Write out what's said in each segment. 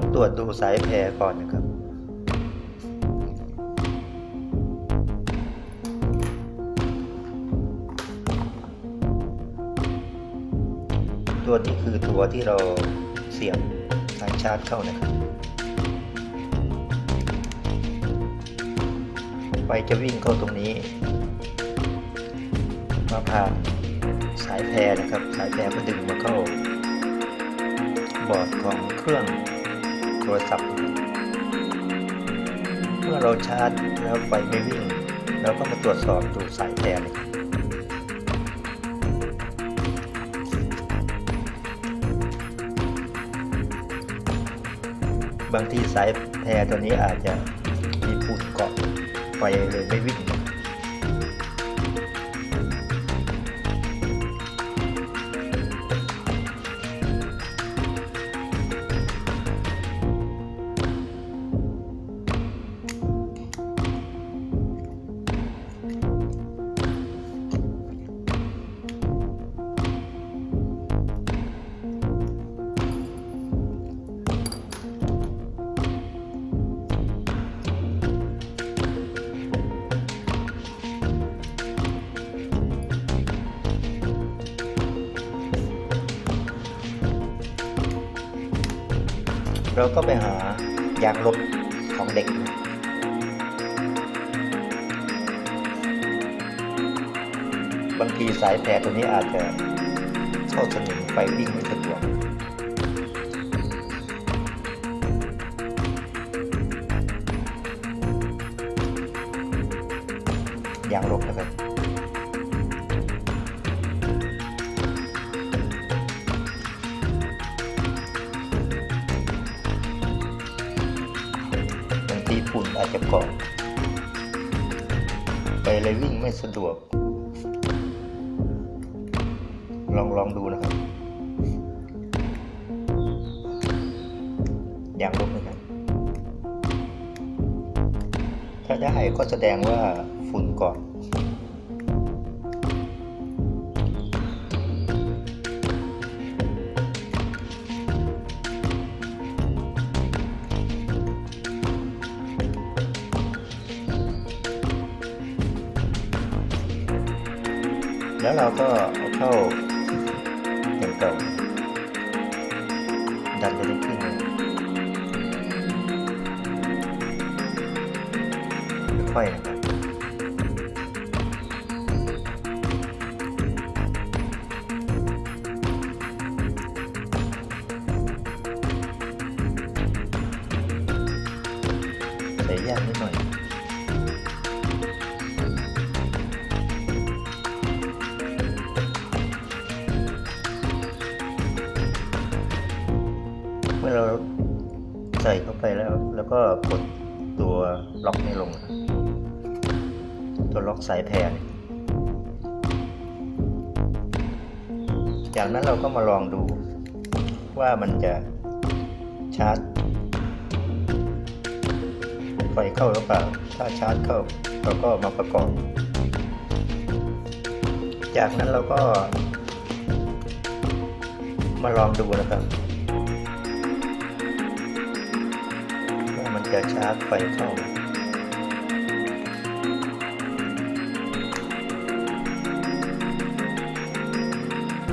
ต้องตรวจดูสายแพรก่อนนะครับ ตัวนี้คือตัวที่เราเสียบสายชาร์จเข้านะครับ ไฟจะวิ่งเข้าตรงนี้ มาผ่านสายแพรนะครับ สายแพรก็ดึงมาเข้าบอร์ดของเครื่อง รศัพท์ เมื่อเราชาร์จแล้วไฟไม่วิ่งเราก็มาตรวจสอบดูสายแพรเลยบางทีสายแพรตัวนี้อาจจะมีปูดเกาะไฟเลยไม่วิ่ง เราก็ไปหายางลบของเด็กบางทีสายแพรตัวนี้อาจจะเข้าสนิมไฟวิ่งไม่สะดวกยางลบนะครับ ฝุ่นอาจจะเกาะไปเลยวิ่งไม่สะดวก ลองลองดูนะครับอย่างลบนะครับ ถ้าได้ก็แสดงว่าฝุ่นเกาะ แล้วเราก็เอาเข้าเก่าดันไปได้ขึ้นเลยค่อยๆนะครับใส่ยากนิดหน่อย มื่อเราใส่เข้าไปแล้ว แล้วก็กดตัวล็อกนี้ลง ตัวล็อกสายแพรเนี่ยจากนั้นเราก็มาลองดูว่ามันจะชาร์จ ไฟเข้าหรือเปล่า ถ้าชาร์จเข้าเราก็มาประกอบ จากนั้นเราก็มาลองดูนะครับ จะชาร์จไฟเข้า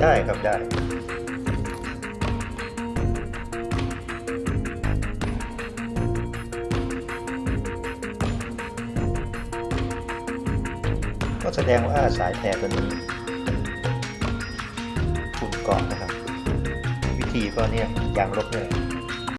ได้ครับได้ก็แสดงว่าสายแพรตัวนี้ฝุ่นเกาะนะครับ วิธีก็เนี่ยยางลบเนี่ย